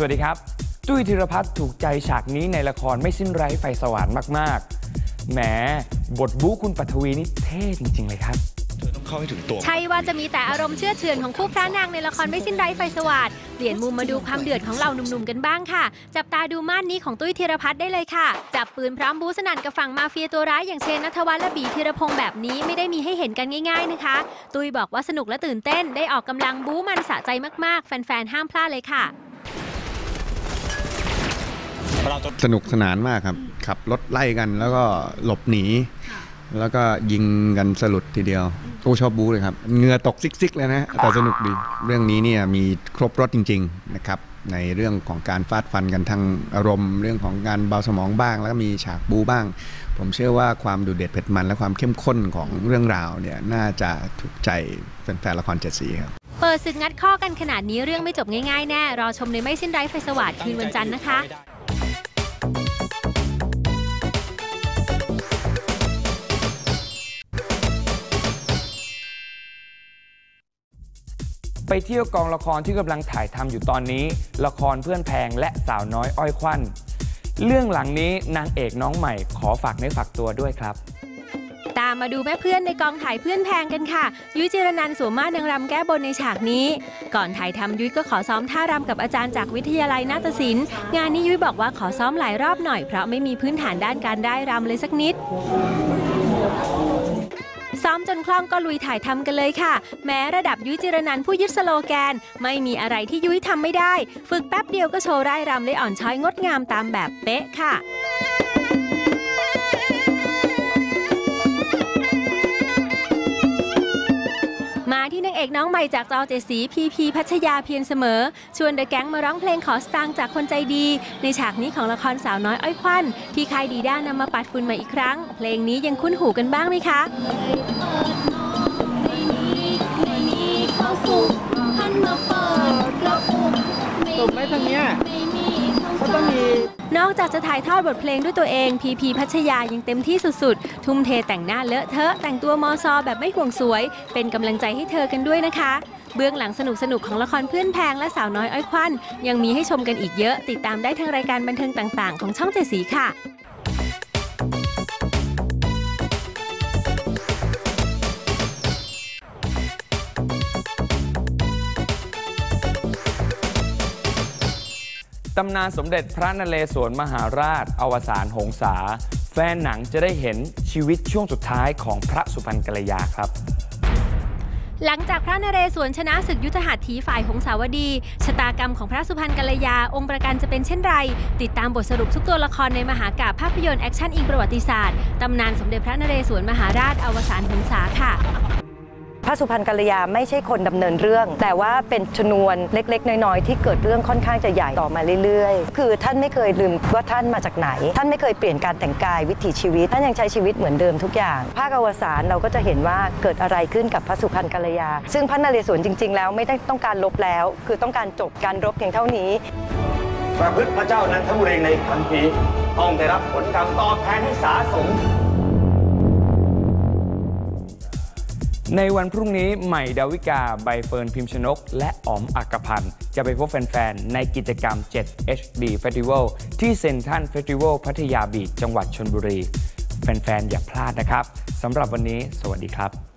สวัสดีครับตุ้ยธีรพัฒน์ถูกใจฉากนี้ในละครไม่สิ้นไร้ไฟสว่างมาก ๆ แหม บทบู๊คุณปัทวีนี่เท่จริง ๆ เลยครับเธอต้องเข้าให้ถึงตัว ใช่ว่าจะมีแต่อารมณ์เชื่อเฉือนของคู่พระนางในละครไม่สิ้นไร้ไฟสว่างเปลี่ยนมุมมาดูความเดือดของเหล่าหนุ่มๆกันบ้างค่ะ จับตาดูม่านนี้ของตุ้ยธีรพัฒน์ได้เลยค่ะ จับปืนพร้อมบูสนั่นกับฝั่งมาเฟียตัวร้ายอย่างเชนนัทวัฒน์และบีธีรพงษ์แบบนี้ไม่ได้มีให้เห็นกันง่าย ๆนะคะ ตุ้ยบอกว่าสนุกและตื่นเต้นได้ออกกำลังบู๊มันสะใจมากๆ แฟนๆห้ามพลาดเลยค่ะเราจะ สนุกสนานมากครับ ขับรถไล่กันแล้วก็หลบหนี แล้วก็ยิงกันสลุดทีเดียวโอ้ชอบบู๊เลยครับเหงื่อตกซิกๆเลยนะแต่สนุกดี เรื่องนี้เนี่ยมีครบรถจริง ๆ นะครับ ในเรื่องของการฟาดฟันกันทางอารมณ์ เรื่องของการเบาสมองบ้าง แล้วก็มีฉากบู๊บ้าง ผมเชื่อว่าความดูเด็ดเผ็ดมัน และความเข้มข้นของเรื่องราวเนี่ยน่าจะถูกใจแฟนๆละครเจ็ดสีครับเปิดศึกงัดข้อกันขนาดนี้เรื่องไม่จบง่ายๆแน่ รอชมในไม่สิ้นไร้ไฟสว่างคืนวันจันทร์นะคะ ไปเที่ยวกองละครที่กำลังถ่ายทำอยู่ตอนนี้ ละครเพื่อนแพงและสาวน้อยอ้อยควันเรื่องหลังนี้นางเอกน้องใหม่ขอฝากเนื้อฝากตัวด้วยครับตามมาดูแม่เพื่อนในกองถ่ายเพื่อนแพงกันค่ะ ยุ้ยจิรนันสวมมาตรนางรำแก้บนในฉากนี้ ก่อนถ่ายทำยุ้ยก็ขอซ้อมท่ารำกับอาจารย์จากวิทยาลัยนาฏศิลป์งานนี้ยุ้ยบอกว่าขอซ้อมหลายรอบหน่อยเพราะไม่มีพื้นฐานด้านการได้รำเลยสักนิด ซ้อมจนคล่องก็ลุยถ่ายทำกันเลยค่ะ แม้ระดับยุ้ยจิรนันผู้ยึดสโลแกน ไม่มีอะไรที่ยุ้ยทำไม่ได้ ฝึกแป๊บเดียวก็โชว์ร่ายรำได้อ่อนช้อยงดงามตามแบบเป๊ะค่ะ ที่นางเอกน้องใหม่จากจอเจดสีพีพีพัชยาเพียรเสมอ ชวนเดอะแก๊งมาร้องเพลงขอสตางค์จากคนใจดี ในฉากนี้ของละครสาวน้อยอ้อยควัน ที่ค่ายดีด้านำมาปัดฝุ่นใหม่อีกครั้ง เพลงนี้ยังคุ้นหูกันบ้างไหมคะตุ่มไหมทางเนี้ยเขาต้องมี นอกจากจะถ่ายทอดบทเพลงด้วยตัวเอง พีพีพัชยายังเต็มที่สุดๆ ทุ่มเทแต่งหน้าเลอะเทอะ แต่งตัวมอซอแบบไม่ห่วงสวย เป็นกำลังใจให้เธอกันด้วยนะคะ เบื้องหลังสนุกสนุกของละครเพื่อนแพงและสาวน้อยอ้อยควันยังมีให้ชมกันอีกเยอะ ติดตามได้ทางรายการบันเทิงต่างๆ ของช่องเจ็ดสีค่ะ ตำนานสมเด็จพระนเรศวรมหาราช อวสานหงษา แฟนหนังจะได้เห็นชีวิตช่วงสุดท้ายของพระสุพรรณกัลยาครับหลังจากพระนเรศวรชนะศึกยุทธหัตถีฝ่ายหงสาวดี ชะตากรรมของพระสุพรรณกัลยา องค์ประกันจะเป็นเช่นไร ติดตามบทสรุปทุกตัวละครในมหากาพย์ภาพยนตร์แอคชั่นอิงประวัติศาสตร์ ตำนานสมเด็จพระนเรศวรมหาราชอวสานหงษาค่ะ พระสุพรรณกัลยาไม่ใช่คนดำเนินเรื่อง แต่ว่าเป็นชนวนเล็ก ๆ น้อย ๆ ที่เกิดเรื่องค่อนข้างจะใหญ่ต่อมาเรื่อย ๆ คือท่านไม่เคยลืมว่าท่านมาจากไหน ท่านไม่เคยเปลี่ยนการแต่งกายวิถีชีวิต ท่านยังใช้ชีวิตเหมือนเดิมทุกอย่าง ภาคอวสานเราก็จะเห็นว่าเกิดอะไรขึ้นกับพระสุพรรณกัลยา ซึ่งพระนเรศวรจริง ๆ แล้วไม่ได้ต้องการลบแล้ว คือต้องการจบการรบเพียงเท่านี้ประพฤติพระเจ้านันทบุรีในครั้งนี้ต้องได้รับผลกรรมตอบแทนให้สาสม ในวันพรุ่งนี้ใหม่ดาวิกา ใบเฟิร์นพิมพ์ชนก และอ๋อมอักพันธ์จะไปพบแฟน ๆ ในกิจกรรม 7 HD Festival ที่เซนทันเฟสติวัลพัทยาบีชจังหวัดชนบุรี แฟน ๆ อย่าพลาดนะครับสำหรับวันนี้ สวัสดีครับ